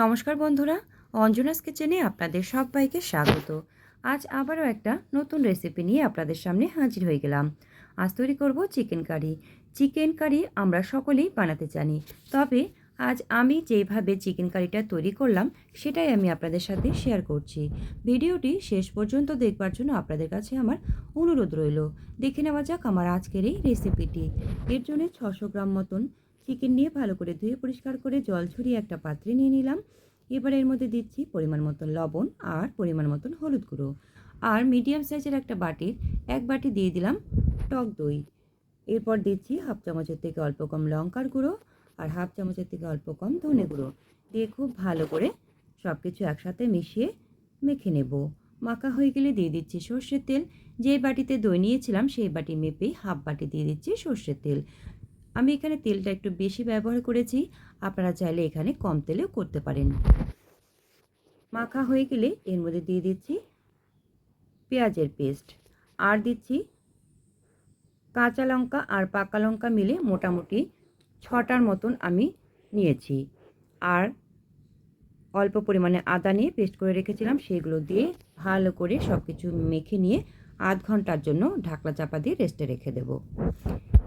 নমস্কার বন্ধুরা অঞ্জনাস কিচেনে আপনাদের সবাইকে স্বাগত। আজ আবারও একটা নতুন রেসিপি নিয়ে আপনাদের সামনে হাজির হয়ে গেলাম। আজ তৈরি করব চিকেন কারি চিকেন কারি আমরা সকলেই বানাতে জানি। তবে আজ আমি যেভাবে চিকেন কারিটা তৈরি করলাম, সেটাই আমি আপনাদের সাথে শেয়ার করছি। ভিডিওটি শেষ পর্যন্ত দেখবার জন্য আপনাদের কাছে আমার অনুরোধ রইল। দেখে নেওয়া যাক আমার আজকের এই রেসিপিটি এর জন্য ছশো গ্রাম মতন চিকেন নিয়ে ভালো করে ধুয়ে পরিষ্কার করে জল ঝরিয়ে একটা পাত্রে নিয়ে নিলাম। এবার এর মধ্যে দিচ্ছি পরিমাণ মতন লবণ আর পরিমাণ মতন হলুদ গুঁড়ো। আর মিডিয়াম সাইজের একটা বাটির, এক বাটি দিয়ে দিলাম টক দই। এরপর দিচ্ছি হাফ চামচের থেকে অল্প কম লঙ্কার গুঁড়ো আর হাফ চামচের থেকে অল্প কম ধনে গুঁড়ো। দিয়ে খুব ভালো করে সব কিছু একসাথে মিশিয়ে মেখে নেব। মাখা হয়ে গেলে দিয়ে দিচ্ছি সর্ষের তেল। যে বাটিতে দই নিয়েছিলাম, সেই বাটি মেপেই হাফ বাটি দিয়ে দিচ্ছি সর্ষের তেল। আমি এখানে তেলটা একটু বেশি ব্যবহার করেছি। আপনারা চাইলে এখানে কম তেলেও করতে পারেন। মাখা হয়ে গেলে এর মধ্যে দিয়ে দিচ্ছি পেঁয়াজের পেস্ট। আর দিচ্ছি কাঁচা লঙ্কা আর পাকা লঙ্কা মিলে মোটামুটি ছটার মতন আমি নিয়েছি। আর অল্প পরিমাণে আদা নিয়ে পেস্ট করে রেখেছিলাম, সেগুলো দিয়ে ভালো করে সব কিছু মেখে নিয়ে আধ ঘণ্টার জন্য ঢাকলা চাপা দিয়ে রেস্টে রেখে দেব।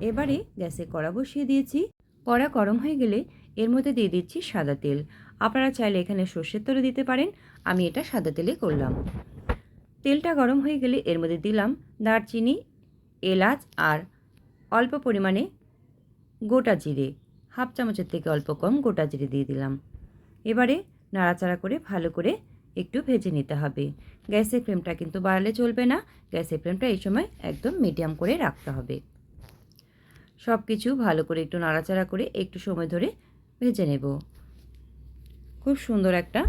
এবারে গ্যাসে কড়া বসিয়ে দিয়েছি। কড়া গরম হয়ে গেলে এর মধ্যে দিয়ে দিচ্ছি সাদা তেল। আপনারা চাইলে এখানে সর্ষের তেলও দিতে পারেন। আমি এটা সাদা তেলে করলাম। তেলটা গরম হয়ে গেলে এর মধ্যে দিলাম দারচিনি, এলাচ আর অল্প পরিমাণে গোটা জিরে। হাফ চামচের থেকে অল্প কম গোটা জিরে দিয়ে দিলাম। এবারে নাড়াচাড়া করে ভালো করে একটু ভেজে নিতে হবে। গ্যাসের ফ্লেমটা কিন্তু বাড়ালে চলবে না। গ্যাসের ফ্লেমটা এই সময় একদম মিডিয়াম করে রাখতে হবে। সব কিছু ভালো করে একটু নাড়াচাড়া করে একটু সময় ধরে ভেজে নেব। খুব সুন্দর একটা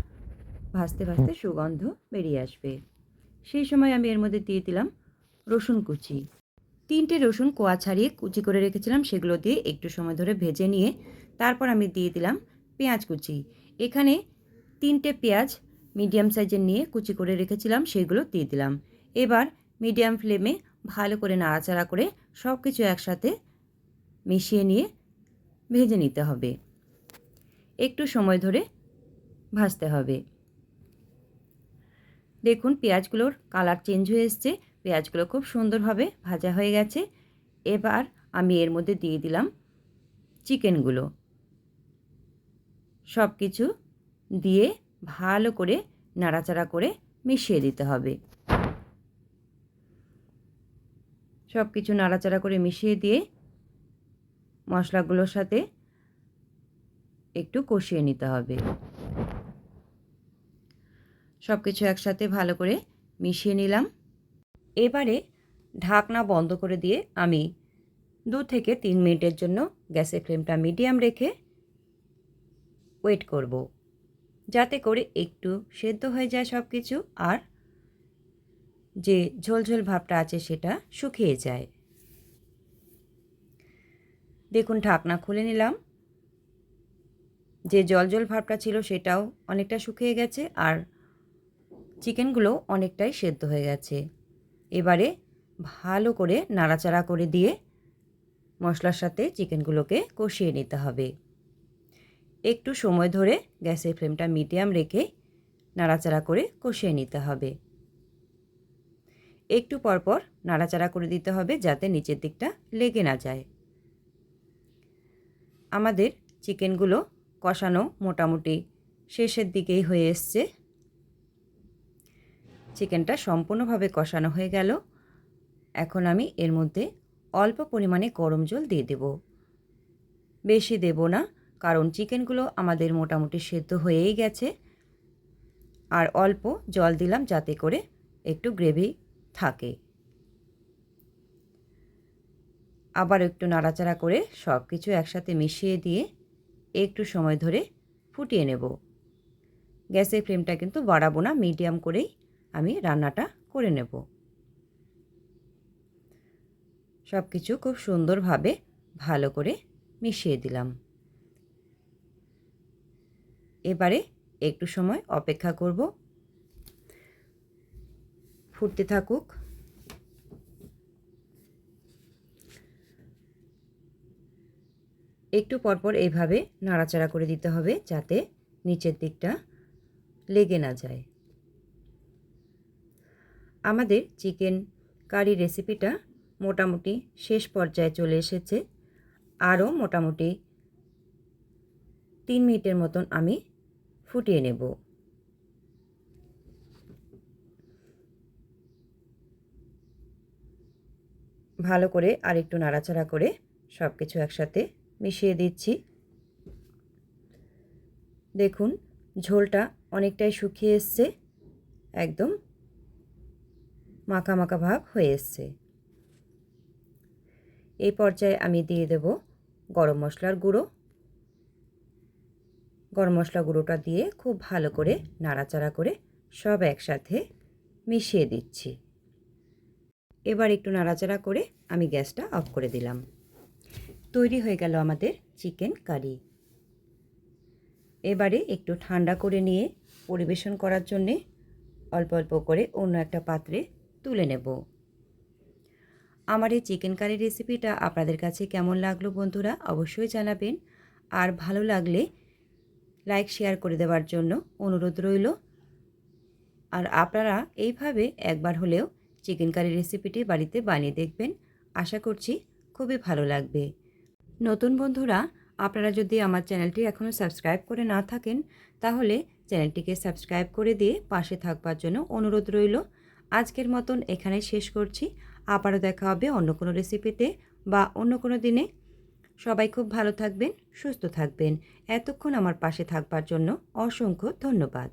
ভাজতে ভাজতে সুগন্ধ বেরিয়ে আসবে। সেই সময় আমি এর মধ্যে দিয়ে দিলাম রসুন কুচি। তিনটে রসুন কোয়া ছাড়িয়ে কুচি করে রেখেছিলাম, সেগুলো দিয়ে একটু সময় ধরে ভেজে নিয়ে তারপর আমি দিয়ে দিলাম পেঁয়াজ কুচি। এখানে তিনটে পেঁয়াজ মিডিয়াম সাইজের নিয়ে কুচি করে রেখেছিলাম, সেগুলো দিয়ে দিলাম। এবার মিডিয়াম ফ্লেমে ভালো করে নাড়াচাড়া করে সব কিছু একসাথে মিশিয়ে নিয়ে ভেজে নিতে হবে। একটু সময় ধরে ভাজতে হবে। দেখুন, পেঁয়াজগুলোর কালার চেঞ্জ হয়ে এসছে। পেঁয়াজগুলো খুব সুন্দরভাবে ভাজা হয়ে গেছে। এবার আমি এর মধ্যে দিয়ে দিলাম চিকেনগুলো। সব কিছু দিয়ে ভালো করে নাড়াচাড়া করে মিশিয়ে দিতে হবে। সব কিছু নাড়াচাড়া করে মিশিয়ে দিয়ে মশলাগুলোর সাথে একটু কষিয়ে নিতে হবে। সব কিছু একসাথে ভালো করে মিশিয়ে নিলাম। এবারে ঢাকনা বন্ধ করে দিয়ে আমি দু থেকে তিন মিনিটের জন্য গ্যাসের ফ্লেমটা মিডিয়াম রেখে ওয়েট করব, যাতে করে একটু সেদ্ধ হয়ে যায় সব কিছু আর যে ঝোলঝোল ভাবটা আছে সেটা শুকিয়ে যায়। দেখুন, ঢাকনা খুলে নিলাম। যে জল জল ভাবটা ছিল সেটাও অনেকটা শুকিয়ে গেছে আর চিকেনগুলো অনেকটাই সেদ্ধ হয়ে গেছে। এবারে ভালো করে নাড়াচাড়া করে দিয়ে মশলার সাথে চিকেনগুলোকে কষিয়ে নিতে হবে। একটু সময় ধরে গ্যাসের ফ্লেমটা মিডিয়াম রেখে নাড়াচাড়া করে কষিয়ে নিতে হবে। একটু পরপর নাড়াচাড়া করে দিতে হবে যাতে নিচের দিকটা লেগে না যায়। আমাদের চিকেনগুলো কষানো মোটামুটি শেষের দিকেই হয়ে এসছে। চিকেনটা সম্পূর্ণভাবে কষানো হয়ে গেল। এখন আমি এর মধ্যে অল্প পরিমাণে গরম জল দিয়ে দেব। বেশি দেব না, কারণ চিকেনগুলো আমাদের মোটামুটি সেদ্ধ হয়েই গেছে। আর অল্প জল দিলাম যাতে করে একটু গ্রেভি থাকে। আবার একটু নাড়াচাড়া করে সব কিছু একসাথে মিশিয়ে দিয়ে একটু সময় ধরে ফুটিয়ে নেব। গ্যাসের ফ্লেমটা কিন্তু বাড়াবো না, মিডিয়াম করেই আমি রান্নাটা করে নেব। সব কিছু খুব সুন্দরভাবে ভালো করে মিশিয়ে দিলাম। এবারে একটু সময় অপেক্ষা করব। ফুটতে থাকুক একটু পরপর এইভাবে নাড়াচাড়া করে দিতে হবে যাতে নিচের দিকটা লেগে না যায়। আমাদের চিকেন কারি রেসিপিটা মোটামুটি শেষ পর্যায়ে চলে এসেছে। আরও মোটামুটি তিন মিনিটের মতন আমি ফুটিয়ে নেব। ভালো করে আর একটু নাড়াচাড়া করে সব কিছু একসাথে মিশিয়ে দিচ্ছি। দেখুন, ঝোলটা অনেকটাই শুকিয়ে এসছে। একদম মাখা মাখা ভাব হয়ে এসছে। এই পর্যায়ে আমি দিয়ে দেব গরম মশলার গুঁড়ো। গরম মশলা গুঁড়োটা দিয়ে খুব ভালো করে নাড়াচাড়া করে সব একসাথে মিশিয়ে দিচ্ছি। এবার একটু নাড়াচাড়া করে আমি গ্যাসটা অফ করে দিলাম। তৈরি হয়ে গেল আমাদের চিকেন কারি। এবারে একটু ঠান্ডা করে নিয়ে পরিবেশন করার জন্যে অল্প অল্প করে অন্য একটা পাত্রে তুলে নেব। আমার এই চিকেন কারি রেসিপিটা আপনাদের কাছে কেমন লাগল বন্ধুরা অবশ্যই জানাবেন। আর ভালো লাগলে লাইক, শেয়ার করে দেওয়ার জন্য অনুরোধ রইল। আর আপনারা এইভাবে একবার হলেও চিকেন কারি রেসিপিটি বাড়িতে বানিয়ে দেখবেন। আশা করছি খুবই ভালো লাগবে। নতুন বন্ধুরা, আপনারা যদি আমার চ্যানেলটি এখনও সাবস্ক্রাইব করে না থাকেন, তাহলে চ্যানেলটিকে সাবস্ক্রাইব করে দিয়ে পাশে থাকবার জন্য অনুরোধ রইল। আজকের মতন এখানে শেষ করছি। আবারও দেখা হবে অন্য কোনো রেসিপিতে বা অন্য কোনো দিনে। সবাই খুব ভালো থাকবেন, সুস্থ থাকবেন। এতক্ষণ আমার পাশে থাকবার জন্য অসংখ্য ধন্যবাদ।